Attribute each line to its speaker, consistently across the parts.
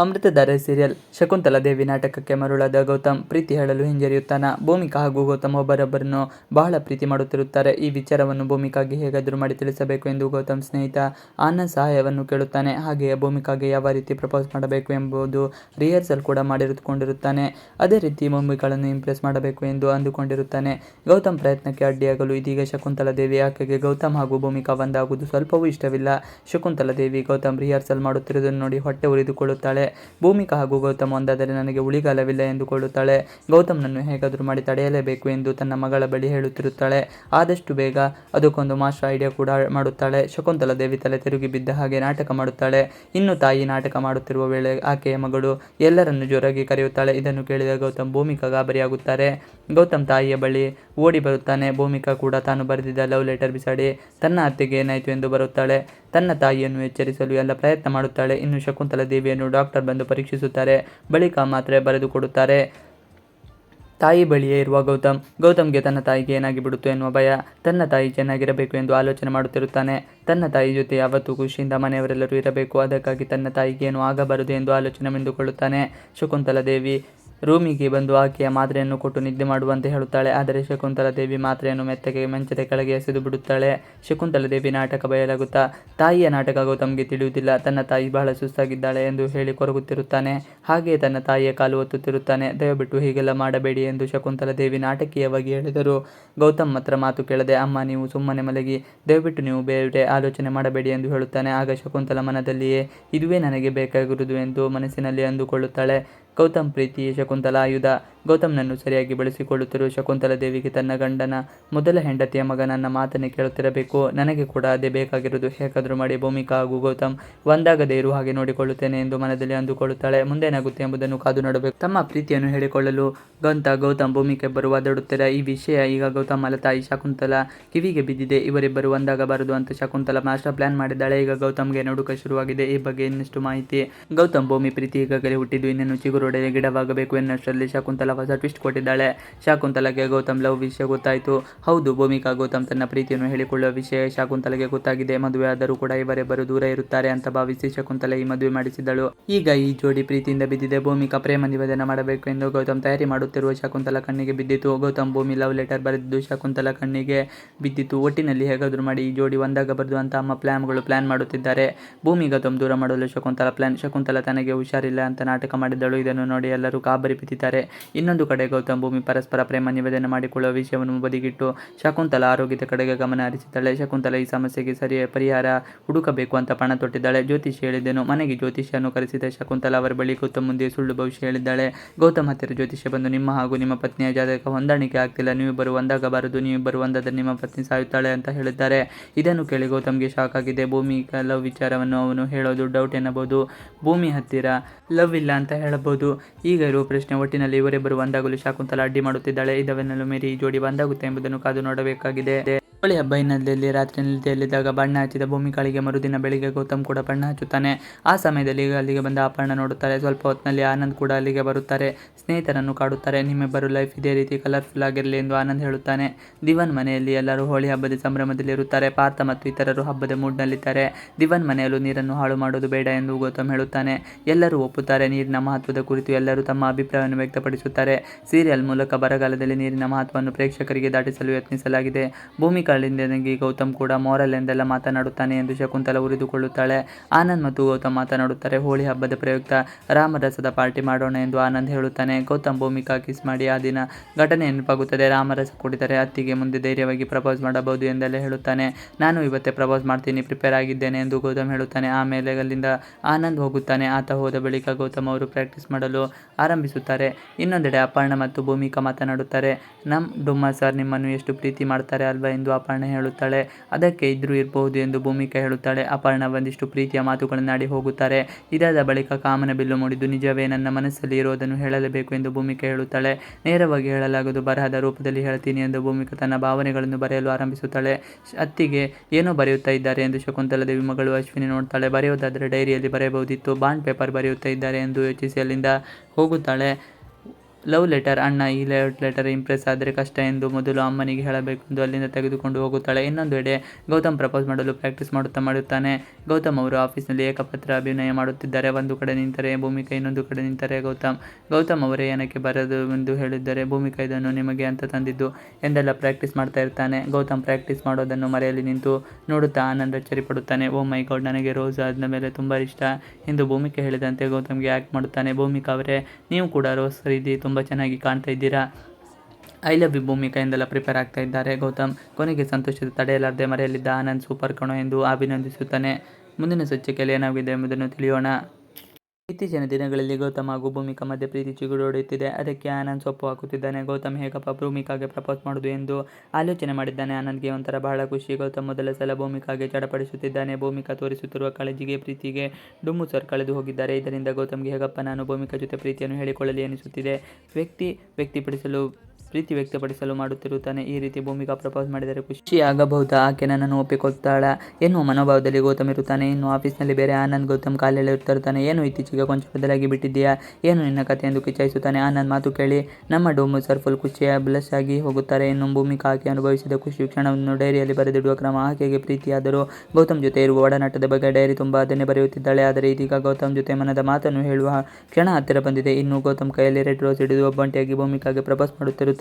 Speaker 1: Amruthadhaare serial Shakuntala ದೇವಿ ನಾಟಕಕ್ಕೆ ಮರುಳಾದ ಗೌತಮ್, ಪ್ರೀತಿ ಹೇಳಲು ಹಿಂಜರಿಯುತ್ತಾನ. ಭೂಮಿಕಾ ಹಾಗೂ ಗೌತಮ್ ಒಬ್ಬರೊಬ್ಬರನ್ನು ಬಹಳ ಪ್ರೀತಿ ಮಾಡುತ್ತಿರುತ್ತಾರೆ. ಈ ವಿಚಾರವನ್ನು ಭೂಮಿಕಾಗೆ ಹೇಗಾದರೂ ಮಾಡಿ ತಿಳಿಸಬೇಕು ಎಂದು ಗೌತಮ್ ಸ್ನೇಹಿತ ಆನಂದ್ ಸಹಾಯವನ್ನು ಕೇಳುತ್ತಾನೆ. ಹಾಗೆಯೇ ಭೂಮಿಕಾಗೆ ಯಾವ ರೀತಿ ಪ್ರಪೋಸ್ ಮಾಡಬೇಕು ಎಂಬುದು ರಿಹರ್ಸಲ್ ಕೂಡ ಮಾಡಿರುಕೊಂಡಿರುತ್ತಾನೆ ಅದೇ ರೀತಿ ಭೂಮಿಕಾಳನ್ನು ಇಂಪ್ರೆಸ್ ಮಾಡಬೇಕು ಎಂದು ಅಂದುಕೊಂಡಿರುತ್ತಾನೆ. ಗೌತಮ್ ಪ್ರಯತ್ನಕ್ಕೆ ಅಡ್ಡಿಯಾಗಲು ಇದೀಗ ಶಕುಂತಲಾ ದೇವಿ ಆಕೆಗೆ ಗೌತಮ್ ಹಾಗೂ ಭೂಮಿಕಾ ಒಂದಾಗುವುದು ಸ್ವಲ್ಪವೂ ಇಷ್ಟವಿಲ್ಲ. ಶಕುಂತಲಾ ದೇವಿ ಗೌತಮ್ ರಿಹರ್ಸಲ್ ಮಾಡುತ್ತಿರುವುದನ್ನು ನೋಡಿ ಹೊಟ್ಟೆ ಉರಿದುಕೊಳ್ಳುತ್ತಾಳೆ. ಭೂಮಿಕಾ ಹಾಗೂ ಗೌತಮ್ ಒಂದಾದರೆ ನನಗೆ ಉಳಿಗಾಲವಿಲ್ಲ ಎಂದುಕೊಳ್ಳುತ್ತಾಳೆ. ಗೌತಮ್ನನ್ನು ಹೇಗಾದರೂ ಮಾಡಿ ತಡೆಯಲೇಬೇಕು ಎಂದು ತನ್ನ ಮಗಳ ಬಳಿ ಹೇಳುತ್ತಿರುತ್ತಾಳೆ. ಆದಷ್ಟು ಬೇಗ ಅದಕ್ಕೊಂದು ಮಾಸ್ಟರ್ ಐಡಿಯಾ ಕೂಡ ಮಾಡುತ್ತಾಳೆ. ಶಕುಂತಲಾ ದೇವಿ ತಲೆ ತಿರುಗಿ ಬಿದ್ದ ಹಾಗೆ ನಾಟಕ ಮಾಡುತ್ತಾಳೆ. ಇನ್ನು ತಾಯಿ ನಾಟಕ ಮಾಡುತ್ತಿರುವ ವೇಳೆ ಆಕೆಯ ಮಗಳು ಎಲ್ಲರನ್ನು ಜೋರಾಗಿ ಕರೆಯುತ್ತಾಳೆ. ಇದನ್ನು ಕೇಳಿದ ಗೌತಮ್ ಭೂಮಿಕಾ ಗಾಬರಿಯಾಗುತ್ತಾರೆ. ಗೌತಮ್ ತಾಯಿಯ ಬಳಿ ಓಡಿ ಬರುತ್ತಾನೆ. ಭೂಮಿಕಾ ಕೂಡ ತಾನು ಬರೆದಿದ್ದ ಲವ್ ಲೆಟರ್ ಬಿಸಾಡಿ ತನ್ನ ಅತ್ತೆಗೆ ಏನಾಯಿತು ಎಂದು ಬರುತ್ತಾಳೆ. ತನ್ನ ತಾಯಿಯನ್ನು ಎಚ್ಚರಿಸಲು ಎಲ್ಲ ಪ್ರಯತ್ನ ಮಾಡುತ್ತಾಳೆ. ಇನ್ನು ಶಕುಂತಲ ದೇವಿಯನ್ನು ಡಾಕ್ಟರ್ ಬಂದು ಪರೀಕ್ಷಿಸುತ್ತಾರೆ. ಬಳಿಕ ಮಾತ್ರೆ ಬರೆದು ಕೊಡುತ್ತಾರೆ. ತಾಯಿ ಬಳಿಯೇ ಇರುವ ಗೌತಮ್. ಗೌತಮ್ಗೆ ತನ್ನ ತಾಯಿಗೆ ಏನಾಗಿ ಬಿಡುತ್ತೋ ಎನ್ನುವ ಭಯ. ತನ್ನ ತಾಯಿ ಚೆನ್ನಾಗಿರಬೇಕು ಎಂದು ಆಲೋಚನೆ ಮಾಡುತ್ತಿರುತ್ತಾನೆ. ತನ್ನ ತಾಯಿ ಜೊತೆ ಯಾವತ್ತೂ ಖುಷಿಯಿಂದ ಮನೆಯವರೆಲ್ಲರೂ ಇರಬೇಕು. ಅದಕ್ಕಾಗಿ ತನ್ನ ತಾಯಿಗೆ ಏನು ಆಗಬಾರದು ಎಂದು ಆಲೋಚನೆ ಮೆಂದುಕೊಳ್ಳುತ್ತಾನೆ. ಶಕುಂತಲಾ ದೇವಿ ರೂಮಿಗೆ ಬಂದು ಆಕೆಯ ಮಾತ್ರೆಯನ್ನು ಕೊಟ್ಟು ನಿದ್ದೆ ಮಾಡುವಂತೆ ಹೇಳುತ್ತಾಳೆ. ಆದರೆ ಶಕುಂತಲಾ ದೇವಿ ಮಾತ್ರೆಯನ್ನು ಮೆತ್ತಗೆ ಮಂಚದ ಕೆಳಗೆ ಎಸೆದು ಬಿಡುತ್ತಾಳೆ. ಶಕುಂತಲಾ ದೇವಿ ನಾಟಕ ಬಯಲಾಗುತ್ತಾ, ತಾಯಿಯ ನಾಟಕ ಗೌತಮ್ಗೆ ತಿಳಿಯುವುದಿಲ್ಲ. ತನ್ನ ತಾಯಿ ಬಹಳ ಸುಸ್ತಾಗಿದ್ದಾಳೆ ಎಂದು ಹೇಳಿ ಕೊರಗುತ್ತಿರುತ್ತಾನೆ. ಹಾಗೆಯೇ ತನ್ನ ತಾಯಿಯ ಕಾಲು ಒತ್ತುತ್ತಿರುತ್ತಾನೆ. ದಯವಿಟ್ಟು ಹೀಗೆಲ್ಲ ಮಾಡಬೇಡಿ ಎಂದು ಶಕುಂತಲಾ ದೇವಿ ನಾಟಕೀಯವಾಗಿ ಹೇಳಿದರು. ಗೌತಮ್ ಮಾತ್ರ ಮಾತು ಕೇಳದೆ, ಅಮ್ಮ ನೀವು ಸುಮ್ಮನೆ ಮಲಗಿ, ದಯವಿಟ್ಟು ನೀವು ಬೇರೆ ಆಲೋಚನೆ ಮಾಡಬೇಡಿ ಎಂದು ಹೇಳುತ್ತಾನೆ. ಆಗ ಶಕುಂತಲ ಮನದಲ್ಲಿಯೇ, ಇದುವೇ ನನಗೆ ಬೇಕಾಗಿರುವುದು ಎಂದು ಮನಸ್ಸಿನಲ್ಲಿ ಅಂದುಕೊಳ್ಳುತ್ತಾಳೆ. ಗೌತಮ್ ಪ್ರೀತಿ ಶಕುಂತಲಾ ಆಯುಧ ಗೌತಮ್ನನ್ನು ಸರಿಯಾಗಿ ಬಳಸಿಕೊಳ್ಳುತ್ತಿರುವ ಶಕುಂತಲಾ ದೇವಿಗೆ ತನ್ನ ಗಂಡನ ಮೊದಲ ಹೆಂಡತಿಯ ಮಗ ನನ್ನ ಮಾತನ್ನೇ ಕೇಳುತ್ತಿರಬೇಕು. ನನಗೆ ಕೂಡ ಅದೇ ಬೇಕಾಗಿರುವುದು. ಹೇಗಾದರೂ ಮಾಡಿ ಭೂಮಿಕಾ ಹಾಗೂ ಗೌತಮ್ ಒಂದಾಗದೇ ಇರುವ ಹಾಗೆ ನೋಡಿಕೊಳ್ಳುತ್ತೇನೆ ಎಂದು ಮನದಲ್ಲಿ ಅಂದುಕೊಳ್ಳುತ್ತಾಳೆ. ಮುಂದೇನಾಗುತ್ತೆ ಎಂಬುದನ್ನು ಕಾದು ನೋಡಬೇಕು. ತಮ್ಮ ಪ್ರೀತಿಯನ್ನು ಹೇಳಿಕೊಳ್ಳಲು ಗಂತ ಗೌತಮ್ ಭೂಮಿಕೆ ಬರುವ ದಡುತ್ತಾರೆ. ಈ ವಿಷಯ ಈಗ ಗೌತಮ್ ತಾಯಿ ಶಕುಂತಲಾ ಕಿವಿಗೆ ಬಿದ್ದಿದೆ. ಇವರಿಬ್ಬರು ಒಂದಾಗಬಾರದು ಅಂತ ಶಕುಂತಲಾ ಮಾಸ್ಟರ್ ಪ್ಲಾನ್ ಮಾಡಿದ್ದಾಳೆ. ಈಗ ಗೌತಮ್ಗೆ ನಡುಕ ಶುರುವಾಗಿದೆ. ಈ ಬಗ್ಗೆ ಇನ್ನಷ್ಟು ಮಾಹಿತಿ ಗೌತಮ್ ಭೂಮಿ ಪ್ರೀತಿ ಈಗಾಗಲೇ ಹುಟ್ಟಿದ್ದು ಇನ್ನೇನು ಚಿಗುರೊಡೆಯ ಗಿಡವಾಗಬೇಕು ಎನ್ನುವಷ್ಟರಲ್ಲಿ ಶಕುಂತಲಾ ಹೊಸ ಟ್ವಿಸ್ಟ್ ಕೊಟ್ಟಿದ್ದಾಳೆ. ಶಾಕುಂತಲಗೆ ಗೌತಮ್ ಲವ್ ವಿಷಯ ಗೊತ್ತಾಯಿತು. ಹೌದು, ಭೂಮಿಕಾ ಗೌತಮ್ ತನ್ನ ಪ್ರೀತಿಯನ್ನು ಹೇಳಿಕೊಳ್ಳುವ ವಿಷಯ ಶಕುಂತಲೆಗೆ ಗೊತ್ತಾಗಿದೆ. ಮದುವೆ ಆದರೂ ಕೂಡ ಇವರಿಬ್ಬರು ದೂರ ಇರುತ್ತಾರೆ ಅಂತ ಭಾವಿಸಿ ಶಕುಂತಲೆ ಈ ಮದುವೆ ಮಾಡಿಸಿದ್ದಳು. ಈಗ ಈ ಜೋಡಿ ಪ್ರೀತಿಯಿಂದ ಬಿದ್ದಿದೆ. ಭೂಮಿಕಾ ಪ್ರೇಮ ನಿವೇದನೆ ಮಾಡಬೇಕು ಎಂದು ಗೌತಮ್ ತಯಾರಿ ಮಾಡುತ್ತಿರುವ ಶಕುಂತಲ ಕಣ್ಣಿಗೆ ಬಿದ್ದಿತು ಗೌತಮ್ ಭೂಮಿ ಲವ್ ಲೆಟರ್ ಬರೆದಿದ್ದು ಶಕುಂತಲ ಕಣ್ಣಿಗೆ ಬಿದ್ದಿತು ಒಟ್ಟಿನಲ್ಲಿ ಹೇಗಾದರೂ ಮಾಡಿ ಈ ಜೋಡಿ ಒಂದಾಗ ಬರೆದು ಅಂತ ಅಮ್ಮ ಪ್ಲಾನ್ಗಳು ಪ್ಲಾನ್ ಮಾಡುತ್ತಿದ್ದಾರೆ. ಭೂಮಿ ಗೌತಮ್ ದೂರ ಮಾಡಲು ಶಕುಂತಲ ಪ್ಲಾನ್ ಶಕುಂತಲ ತನಗೆ ಹುಷಾರಿಲ್ಲ ಅಂತ ನಾಟಕ ಮಾಡಿದ್ದಳು. ಇದನ್ನು ನೋಡಿ ಎಲ್ಲರೂ ಕಾಬರಿ ಬಿದ್ದಿದ್ದಾರೆ. ಇನ್ನೊಂದು ಕಡೆ ಗೌತಮ್ ಭೂಮಿ ಪರಸ್ಪರ ಪ್ರೇಮ ನಿವೇದನೆ ಮಾಡಿಕೊಳ್ಳುವ ವಿಷಯವನ್ನು ಬದಿಗಿಟ್ಟು ಶಕುಂತಲ ಆರೋಗ್ಯದ ಕಡೆಗೆ ಗಮನ ಹರಿಸಿದ್ದಾಳೆ. ಶಕುಂತಲ ಈ ಸಮಸ್ಯೆಗೆ ಸರಿಯ ಪರಿಹಾರ ಹುಡುಕಬೇಕು ಅಂತ ಪಣ ತೊಟ್ಟಿದ್ದಾಳೆ. ಜ್ಯೋತಿಷಿ ಹೇಳಿದ್ದೆನು, ಮನೆಗೆ ಜ್ಯೋತಿಷಿಯನ್ನು ಕರೆಸಿದ ಶಕುಂತಲ ಅವರ ಬಳಿ ಗೌತಮ್ ಮುಂದೆ ಸುಳ್ಳು ಭವಿಷ್ಯ ಹೇಳಿದ್ದಾಳೆ. ಗೌತಮ್ ಹತ್ತಿರ ಜ್ಯೋತಿಷ್ಯ ಬಂದು ನಿಮ್ಮ ಹಾಗೂ ನಿಮ್ಮ ಪತ್ನಿಯ ಜಾತಕ ಹೊಂದಾಣಿಕೆ ಆಗ್ತಿಲ್ಲ. ನೀವಿಬ್ಬರು ಒಂದಾಗಬಾರದು ನೀವಿಬ್ಬರು ಒಂದಾದರೆ ನಿಮ್ಮ ಪತ್ನಿ ಸಾಯುತ್ತಾಳೆ ಅಂತ ಹೇಳಿದ್ದಾರೆ. ಇದನ್ನು ಕೇಳಿ ಗೌತಮ್ಗೆ ಶಾಕ್ ಆಗಿದೆ. ಭೂಮಿ ಲವ್ ವಿಚಾರವನ್ನು ಅವನು ಹೇಳೋದು ಡೌಟ್ ಎನ್ನಬಹುದು. ಭೂಮಿ ಹತ್ತಿರ ಲವ್ ಇಲ್ಲ ಅಂತ ಹೇಳಬಹುದು. ಈಗ ಇರುವ ಪ್ರಶ್ನೆ, ಒಟ್ಟಿನಲ್ಲಿ ಇವರಿಬ್ಬರು ಒಂದಾಗಲು ಶಾಕುಂತಲ ಅಡ್ಡಿ ಮಾಡುತ್ತಿದ್ದಾಳೆ. ಇದವನ್ನೆಲ್ಲ ಮೀರಿ ಈ ಜೋಡಿ ಬಂದಾಗುತ್ತೆ ಎಂಬುದನ್ನು ಕಾದು ನೋಡಬೇಕಾಗಿದೆ. ಹೋಳಿ ಹಬ್ಬ ಹಿನ್ನೆಲೆಯಲ್ಲಿ ರಾತ್ರಿ ನಿಲ್ತೆಯಲ್ಲಿದ್ದಾಗ ಬಣ್ಣ ಹಚ್ಚಿದ ಭೂಮಿಕಾಳಿಗೆ ಮರುದಿನ ಬೆಳಿಗ್ಗೆ ಗೌತಮ್ ಕೂಡ ಬಣ್ಣ ಹಚ್ಚುತ್ತಾನೆ. ಆ ಸಮಯದಲ್ಲಿ ಅಲ್ಲಿಗೆ ಬಂದ ಅಪರ್ಣ ನೋಡುತ್ತಾರೆ. ಸ್ವಲ್ಪ ಹೊತ್ತಿನಲ್ಲಿ ಆನಂದ್ ಕೂಡ ಅಲ್ಲಿಗೆ ಬರುತ್ತಾರೆ. ಸ್ನೇಹಿತರನ್ನು ಕಾಡುತ್ತಾರೆ. ನಿಮ್ಮಿಬ್ಬರು ಲೈಫ್ ಇದೇ ರೀತಿ ಕಲರ್ಫುಲ್ ಆಗಿರಲಿ ಎಂದು ಆನಂದ್ ಹೇಳುತ್ತಾನೆ. ದಿವನ್ ಮನೆಯಲ್ಲಿ ಎಲ್ಲರೂ ಹೋಳಿ ಹಬ್ಬದ ಸಂಭ್ರಮದಲ್ಲಿ ಇರುತ್ತಾರೆ. ಪಾರ್ಥ ಮತ್ತು ಇತರರು ಹಬ್ಬದ ಮೂಡ್ನಲ್ಲಿದ್ದಾರೆ ದಿವನ್ ಮನೆಯಲ್ಲೂ ನೀರನ್ನು ಹಾಳು ಮಾಡೋದು ಬೇಡ ಎಂದು ಗೌತಮ್ ಹೇಳುತ್ತಾನೆ. ಎಲ್ಲರೂ ಒಪ್ಪುತ್ತಾರೆ. ನೀರಿನ ಮಹತ್ವದ ಕುರಿತು ಎಲ್ಲರೂ ತಮ್ಮ ಅಭಿಪ್ರಾಯವನ್ನು ವ್ಯಕ್ತಪಡಿಸುತ್ತಾರೆ. ಸೀರಿಯಲ್ ಮೂಲಕ ಬರಗಾಲದಲ್ಲಿ ನೀರಿನ ಮಹತ್ವವನ್ನು ಪ್ರೇಕ್ಷಕರಿಗೆ ದಾಟಿಸಲು ಯತ್ನಿಸಲಾಗಿದೆ. ಭೂಮಿಕಾಳಿಂದನಿಗೆ ಗೌತಮ್ ಕೂಡ ಮೋರಲ್ ಎಂದೆಲ್ಲ ಮಾತನಾಡುತ್ತಾನೆ ಎಂದು ಶಕುಂತಲ ಉರಿದುಕೊಳ್ಳುತ್ತಾಳೆ ಆನಂದ್ ಮತ್ತು ಗೌತಮ್ ಮಾತನಾಡುತ್ತಾರೆ, ಹೋಳಿ ಹಬ್ಬದ ಪ್ರಯುಕ್ತ ರಾಮರಸದ ಪಾರ್ಟಿ ಮಾಡೋಣ ಎಂದು ಆನಂದ್ ಹೇಳುತ್ತಾನೆ. ಗೌತಮ್ ಭೂಮಿಕಾ ಕಿಸ್ ಮಾಡಿ ಆ ದಿನ ಘಟನೆ ನೆನಪಾಗುತ್ತದೆ ರಾಮರಸ ಕುಡಿದರೆ ಅತ್ತಿಗೆ ಮುಂದೆ ಧೈರ್ಯವಾಗಿ ಪ್ರಪೋಸ್ ಮಾಡಬಹುದು ಎಂದೆಲ್ಲ ಹೇಳುತ್ತಾನೆ. ನಾನು ಇವತ್ತೇ ಪ್ರಪೋಸ್ ಮಾಡ್ತೀನಿ ಪ್ರಿಪೇರ್ ಆಗಿದ್ದೇನೆ ಎಂದು ಗೌತಮ್ ಹೇಳುತ್ತಾನೆ. ಆಮೇಲೆ ಅಲ್ಲಿಂದ ಆನಂದ್ ಹೋಗುತ್ತಾನೆ. ಆತ ಹೋದ ಬಳಿಕ ಗೌತಮ್ ಅವರು ಪ್ರಾಕ್ಟೀಸ್ ಮಾಡಲು ಆರಂಭಿಸುತ್ತಾರೆ. ಇನ್ನೊಂದೆಡೆ ಅಪರ್ಣ ಮತ್ತು ಭೂಮಿಕಾ ಮಾತನಾಡುತ್ತಾರೆ. ನಮ್ ಡುಮ್ಮ ಸರ್ ನಿಮ್ಮನ್ನು ಎಷ್ಟು ಪ್ರೀತಿ ಮಾಡ್ತಾರೆ ಅಲ್ವಾ ಎಂದು ಅಪರ್ಣ ಹೇಳುತ್ತಾಳೆ. ಅದಕ್ಕೆ ಇದ್ರೂ ಇರಬಹುದು ಎಂದು ಭೂಮಿಕಾ ಹೇಳುತ್ತಾಳೆ. ಅಪರ್ಣ ಒಂದಿಷ್ಟು ಪ್ರೀತಿಯ ಮಾತುಗಳನ್ನಾಡಿ ಹೋಗುತ್ತಾರೆ. ಇದಾದ ಬಳಿಕ ಕಾಮನ ಬಿಲ್ಲು ಮೂಡಿದ್ದು ನಿಜವೇ ನನ್ನ ಮನಸ್ಸಲ್ಲಿ ಇರೋದನ್ನು ಹೇಳಲೇಬೇಕು ಎಂದು ಭೂಮಿಕಾ ಹೇಳುತ್ತಾಳೆ. ನೇರವಾಗಿ ಹೇಳಲಾಗದು, ಬರಹದ ರೂಪದಲ್ಲಿ ಹೇಳ್ತೀನಿ ಎಂದು ಭೂಮಿಕಾ ತನ್ನ ಭಾವನೆಗಳನ್ನು ಬರೆಯಲು ಆರಂಭಿಸುತ್ತಾಳೆ. ಅತ್ತಿಗೆ ಏನೋ ಬರೆಯುತ್ತಾ ಇದ್ದಾರೆ ಎಂದು ಶಕುಂತಲಾ ದೇವಿ ಮಗಳು ಅಶ್ವಿನಿ ನೋಡ್ತಾಳೆ. ಬರೆಯೋದಾದರೆ ಡೈರಿಯಲ್ಲಿ ಬರೆಯಬಹುದಿತ್ತು. ಬಾಂಡ್ ಪೇಪರ್ ಬರೆಯುತ್ತಾ ಇದ್ದಾರೆ ಎಂದು ಯೋಚಿಸಿ ಅಲ್ಲಿಂದ ಹೋಗುತ್ತಾಳೆ. ಲವ್ ಲೆಟರ್ ಅಣ್ಣ ಈ ಲವ್ ಲೆಟರ್ ಇಂಪ್ರೆಸ್ ಆದರೆ ಕಷ್ಟ ಎಂದು ಮೊದಲು ಅಮ್ಮನಿಗೆ ಹೇಳಬೇಕು ಎಂದು ಅಲ್ಲಿಂದ ತೆಗೆದುಕೊಂಡು ಹೋಗುತ್ತಾಳೆ. ಇನ್ನೊಂದು ಇನ್ನೊಂದೆಡೆ ಗೌತಮ್ ಪ್ರಪೋಸ್ ಮಾಡಲು ಪ್ರಾಕ್ಟೀಸ್ ಮಾಡುತ್ತಾ ಮಾಡುತ್ತಾನೆ. ಗೌತಮ್ ಅವರು ಆಫೀಸ್ನಲ್ಲಿ ಏಕಪತ್ರ ಅಭಿನಯ ಮಾಡುತ್ತಿದ್ದಾರೆ. ಒಂದು ಕಡೆ ನಿಂತರೆ ಭೂಮಿಕಾ, ಇನ್ನೊಂದು ಕಡೆ ನಿಂತರೆ ಗೌತಮ್. ಗೌತಮ್ ಅವರೇ ಏನಕ್ಕೆ ಬರದು ಎಂದು ಹೇಳಿದ್ದಾರೆ, ಭೂಮಿಕಾ, ಇದನ್ನು ನಿಮಗೆ ಅಂತ ತಂದಿದ್ದು ಎಂದೆಲ್ಲ ಪ್ರಾಕ್ಟೀಸ್ ಮಾಡ್ತಾ ಇರ್ತಾನೆ. ಗೌತಮ್ ಪ್ರಾಕ್ಟೀಸ್ ಮಾಡೋದನ್ನು ಮರೆಯಲ್ಲಿ ನಿಂತು ನೋಡುತ್ತಾ ಆನಂದ ಚರಿಪಡುತ್ತಾನೆ. ಓ ಮೈ ಗೌಡ್, ನನಗೆ ರೋಸ್ ಆದ ಮೇಲೆ ತುಂಬ ಇಷ್ಟ ಎಂದು ಭೂಮಿಕಾ ಹೇಳಿದಂತೆ ಗೌತಮ್ಗೆ ಆ್ಯಕ್ಟ್ ಮಾಡುತ್ತಾನೆ. ಭೂಮಿಕಾ ಅವರೇ, ನೀವು ಕೂಡ ರೋಸ್ ತುಂಬ ಚೆನ್ನಾಗಿ ಕಾಣ್ತಾ ಇದ್ದೀರಾ? I love you Bhoomika prepare ಆಗ್ತಾ ಇದ್ದಾರೆ. ಗೌತಮ್, ಕೊನೆಗೆ ಸಂತೋಷದ ತಡೆಯಲಾರದೆ ಮರೆಯಲ್ಲಿದ್ದ ಆನಂದ್ ಸೂಪರ್ ಕಣೋ ಎಂದು ಅಭಿನಂದಿಸುತ್ತಾನೆ. ಮುಂದಿನ ಸ್ವಚ್ಛತೆಯಲ್ಲಿ ಏನಾಗಿದೆ ಎಂಬುದನ್ನು ತಿಳಿಯೋಣ. ಇತ್ತೀಚಿನ ದಿನಗಳಲ್ಲಿ ಗೌತಮ್ ಹಾಗೂ ಭೂಮಿಕಾ ಮಧ್ಯೆ ಪ್ರೀತಿ ಚಿಗುರೊಡೆಯುತ್ತಿದೆ ಅದಕ್ಕೆ ಆನಂದ್ ಸೊಪ್ಪು ಹಾಕುತ್ತಿದ್ದಾನೆ. ಗೌತಮ್ ಹೇಗಪ್ಪ ಭೂಮಿಕಾಗೆ ಪ್ರಪೋಸ್ ಮಾಡೋದು ಎಂದು ಆಲೋಚನೆ ಮಾಡಿದ್ದಾನೆ. ಆನಂದ್ಗೆ ಒಂಥರ ಬಹಳ ಖುಷಿ. ಗೌತಮ್ ಮೊದಲ ಸಲ ಭೂಮಿಕಾಗೆ ಚಡಪಡಿಸುತ್ತಿದ್ದಾನೆ. ಭೂಮಿಕಾ ತೋರಿಸುತ್ತಿರುವ ಕಾಳಜಿಗೆ, ಪ್ರೀತಿಗೆ ಡುಮ್ಮು ಸರ್ ಕಳೆದು ಹೋಗಿದ್ದಾರೆ. ಇದರಿಂದ ಗೌತಮ್ಗೆ ಹೇಗಪ್ಪ ನಾನು ಭೂಮಿಕಾ ಜೊತೆ ಪ್ರೀತಿಯನ್ನು ಹೇಳಿಕೊಳ್ಳಲಿ ಎನಿಸುತ್ತಿದೆ. ವ್ಯಕ್ತಿ ವ್ಯಕ್ತಿಪಡಿಸಲು ಪ್ರೀತಿ ವ್ಯಕ್ತಪಡಿಸಲು ಮಾಡುತ್ತಿರುತ್ತಾನೆ. ಈ ರೀತಿ ಭೂಮಿಕಾ ಪ್ರಪೋಸ್ ಮಾಡಿದರೆ ಖುಷಿ ಆಗಬಹುದಾ? ಆಕೆ ನನ್ನನ್ನು ಒಪ್ಪಿಕೊಳ್ತಾಳ? ಎನ್ನುವ ಮನೋಭಾವದಲ್ಲಿ ಗೌತಮ್ ಇರುತ್ತಾನೆ. ಇನ್ನು ಆಫೀಸ್ನಲ್ಲಿ ಬೇರೆ ಆನಂದ್ ಗೌತಮ್ ಕಾಲೆಲ್ಲ ಇರ್ತಿರ್ತಾನೆ ಏನು ಇತ್ತೀಚೆಗೆ ಕೊಂಚ ಬದಲಾಗಿ ಬಿಟ್ಟಿದ್ದೀಯಾ? ಏನು ನಿನ್ನ ಕಥೆ ಎಂದು ಕಿಚಾಯಿಸುತ್ತಾನೆ ಆನಂದ್ ಮಾತು ಕೇಳಿ, ನಮ್ಮ ಡೋಮು ಸರ್ ಫುಲ್ ಖುಷಿಯ ಬ್ಲಸ್ ಆಗಿ ಹೋಗುತ್ತಾರೆ. ಇನ್ನು ಭೂಮಿಕಾ ಆಕೆ ಅನುಭವಿಸಿದ ಖುಷಿ ಕ್ಷಣವನ್ನು ಡೈರಿಯಲ್ಲಿ ಬರೆದಿಡುವ ಕ್ರಮ. ಆಕೆಗೆ ಪ್ರೀತಿಯಾದರೂ ಗೌತಮ್ ಜೊತೆ ಇರುವ ಒಡನಾಟದ ಬಗ್ಗೆ ಡೈರಿ ತುಂಬ ಅದನ್ನೇ ಬರೆಯುತ್ತಿದ್ದಾಳೆ. ಆದರೆ ಇದೀಗ ಗೌತಮ್ ಜೊತೆ ಮನದ ಮಾತನ್ನು ಹೇಳುವ ಕ್ಷಣ ಹತ್ತಿರ ಬಂದಿದೆ. ಇನ್ನು ಗೌತಮ್ ಕೈಯಲ್ಲಿ ರೆಡ್ ರೋಸ್ ಹಿಡಿದು ಒಬ್ಬಂಟಿಯಾಗಿ ಭೂಮಿಕಾಗೆ ಪ್ರಪೋಸ್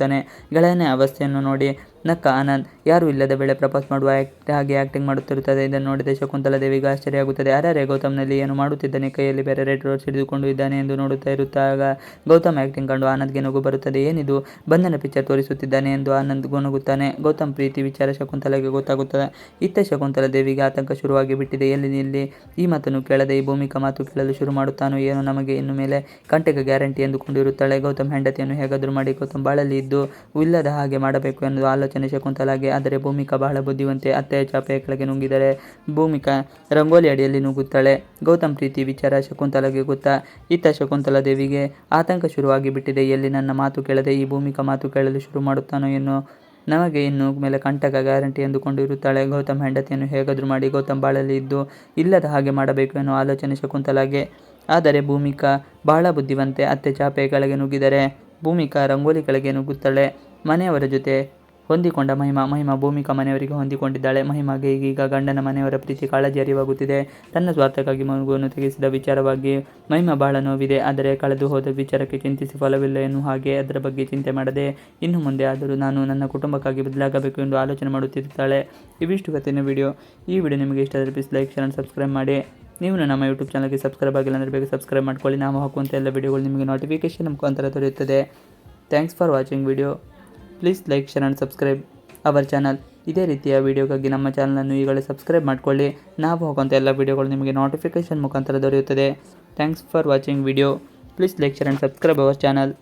Speaker 1: ಮಾಡುತ್ತಿರುತ್ತಾನೆ ಗೆಳೆಯನ ಅವಸ್ಥೆಯನ್ನು ನೋಡಿ ನಕ್ಕ ಆನಂದ್ ಯಾರು ಇಲ್ಲದ ವೇಳೆ ಪ್ರಪೋಸ್ ಮಾಡುವ ಆಕ್ಟ್ ಹಾಗೆ ಆಕ್ಟಿಂಗ್ ಮಾಡುತ್ತಿರುತ್ತದೆ. ಇದನ್ನು ನೋಡಿದ ಶಕುಂತಲಾ ದೇವಿಗೆ ಆಶ್ಚರ್ಯ ಆಗುತ್ತದೆ ಅರೆ ಗೌತಮ್ನಲ್ಲಿ ಏನು ಮಾಡುತ್ತಿದ್ದಾನೆ? ಕೈಯಲ್ಲಿ ಬೇರೆ ರೆಡ್ ರೋಸ್ ಹಿಡಿದುಕೊಂಡು ಇದ್ದಾನೆ ಎಂದು ನೋಡುತ್ತಾ ಇರುತ್ತಾಗ, ಗೌತಮ್ ಆಕ್ಟಿಂಗ್ ಕಂಡು ಆನಂದ್ಗೆ ನಗು ಬರುತ್ತದೆ. ಏನಿದು? ಬಂಧನ ಪಿಕ್ಚರ್ ತೋರಿಸುತ್ತಿದ್ದಾನೆ ಎಂದು ಆನಂದ್ ಗೊನಗುತ್ತಾನೆ ಗೌತಮ್ ಪ್ರೀತಿ ವಿಚಾರ ಶಕುಂತಲಾಗೆ ಗೊತ್ತಾಗುತ್ತದೆ. ಇತ್ತ ಶಕುಂತಲ ದೇವಿಗೆ ಆತಂಕ ಶುರುವಾಗಿ ಬಿಟ್ಟಿದೆ. ಎಲ್ಲಿ ನಿಲ್ಲಿ? ಈ ಮಾತನ್ನು ಕೇಳದೆ ಈ ಭೂಮಿಕಾ ಮಾತು ಕೇಳಲು ಶುರು ಮಾಡುತ್ತಾನೋ ಏನೋ ನಮಗೆ ಇನ್ನು ಮೇಲೆ ಕಂಟೆಗೆ ಗ್ಯಾರಂಟಿ ಎಂದುಕೊಂಡಿರುತ್ತಾಳೆ. ಗೌತಮ್ ಹೆಂಡತಿಯನ್ನು ಹೇಗಾದರೂ ಮಾಡಿ ಗೌತಮ್ ಬಾಳಲ್ಲಿ ಇದ್ದು, ಇಲ್ಲದ ಹಾಗೆ ಮಾಡಬೇಕು ಎಂದು ಆಲೋಚನೆ ಶಕುಂತಲಾಗೆ, ಆದರೆ ಭೂಮಿಕಾ ಬಹಳ ಬುದ್ಧಿವಂತೆ ಅತ್ತೆಯ ಚಾಪೆಯ ಕೆಳಗೆ ನುಂಗಿದರೆ ಭೂಮಿಕಾ ರಂಗೋಲಿ ಅಡಿಯಲ್ಲಿ ನುಗ್ಗುತ್ತಾಳೆ. ಗೌತಮ್ ಪ್ರೀತಿ, ವಿಚಾರ ಶಕುಂತಲಾಗೆ ಗೊತ್ತಾ? ಇತ್ತ ಶಕುಂತಲಾ ದೇವಿಗೆ ಆತಂಕ ಶುರುವಾಗಿ ಬಿಟ್ಟಿದೆ. ಎಲ್ಲಿ ನನ್ನ ಮಾತು ಕೇಳದೆ ಈ ಭೂಮಿಕಾ ಮಾತು ಕೇಳಲು ಶುರು ಮಾಡುತ್ತಾನೋ ಎನ್ನೋ ನಮಗೆ ಇನ್ನು ಮೇಲೆ ಕಂಟಕ ಗ್ಯಾರಂಟಿ ಎಂದುಕೊಂಡಿರುತ್ತಾಳೆ ಗೌತಮ್ ಹೆಂಡತಿಯನ್ನು ಹೇಗಾದರೂ ಮಾಡಿ ಗೌತಮ್ ಬಾಳಲ್ಲಿ ಇದ್ದು ಇಲ್ಲದ ಹಾಗೆ ಮಾಡಬೇಕು ಎನ್ನುವ ಆಲೋಚನೆ ಶಕುಂತಲಾಗೆ. ಆದರೆ ಭೂಮಿಕಾ ಬಹಳ ಬುದ್ಧಿವಂತೆ ಅತ್ತೆ ಚಾಪೆಯ ಕೆಳಗೆ ನುಗ್ಗಿದರೆ ಭೂಮಿಕಾ ರಂಗೋಲಿ ಕೆಳಗೆ ನುಗ್ಗುತ್ತಾಳೆ. ಮನೆಯವರ ಜೊತೆ ಹೊಂದಿಕೊಂಡ ಮಹಿಮಾ. ಮಹಿಮಾ ಭೂಮಿಕಾ ಮನೆಯವರಿಗೆ ಹೊಂದಿಕೊಂಡಿದ್ದಾಳೆ. ಮಹಿಮಾಗೆ ಈಗೀಗ ಗಂಡನ ಮನೆಯವರ ಪ್ರೀತಿ ಕಾಳಜಿ ಅರಿವಾಗುತ್ತಿದೆ. ತನ್ನ ಸ್ವಾರ್ಥಕ್ಕಾಗಿ ಮಗುವನ್ನು ತೆಗೆಸಿದ ವಿಚಾರವಾಗಿ ಮಹಿಮಾ ಬಹಳ ನೋವಿದೆ. ಆದರೆ ಕಳೆದು ಹೋದ ವಿಚಾರಕ್ಕೆ ಚಿಂತಿಸಿ ಫಲವಿಲ್ಲ ಎನ್ನುವ ಹಾಗೆ ಅದರ ಬಗ್ಗೆ ಚಿಂತೆ ಮಾಡದೆ ಇನ್ನು ಮುಂದೆ ಆದರೂ ನಾನು ನನ್ನ ಕುಟುಂಬಕ್ಕಾಗಿ ಬದಲಾಗಬೇಕು ಎಂದು ಆಲೋಚನೆ ಮಾಡುತ್ತಿರುತ್ತಾಳೆ. ಇವಿಷ್ಟು ಕಥೆಯ ವಿಡಿಯೋ. ಈ ವಿಡಿಯೋ ನಿಮಗೆ ಇಷ್ಟ ಆದರೆ ಪ್ಲೀಸ್ ಲೈಕ್ ಶೇರ್ ಸಬ್ಸ್ಕ್ರೈಬ್ ಮಾಡಿ. ನೀವು ನಮ್ಮ ಯೂಟ್ಯೂಬ್ ಚಾನಲ್ಗೆ ಸಬ್ಸ್ಕ್ರೈಬ್ ಆಗಿಲ್ಲ ಅಂದರೆ ಬೇಗ ಸಬ್ಸ್ಕ್ರೈಬ್ ಮಾಡ್ಕೊಳ್ಳಿ. ನಾವು ಹಾಕುವಂಥ ಎಲ್ಲ ವಿಡಿಯೋಗಳು ನಿಮಗೆ ನೋಟಿಫಿಕೇಶನ್ ಮುಖಾಂತರ ದೊರೆಯುತ್ತದೆ. Thanks for watching video please like share and subscribe our channel ಇದೇ ರೀತಿಯ ವಿಡಿಯೋಗಾಗಿ ನಮ್ಮ ಚಾನಲನ್ನು ಈಗಲೇ ಸಬ್ಸ್ಕ್ರೈಬ್ ಮಾಡ್ಕೊಳ್ಳಿ. ನಾವು ಹೋಗುವಂಥ ಎಲ್ಲ ವಿಡಿಯೋಗಳು ನಿಮಗೆ ನೋಟಿಫಿಕೇಶನ್ ಮುಖಾಂತರ ದೊರೆಯುತ್ತದೆ. Thanks for watching video please like share and subscribe our channel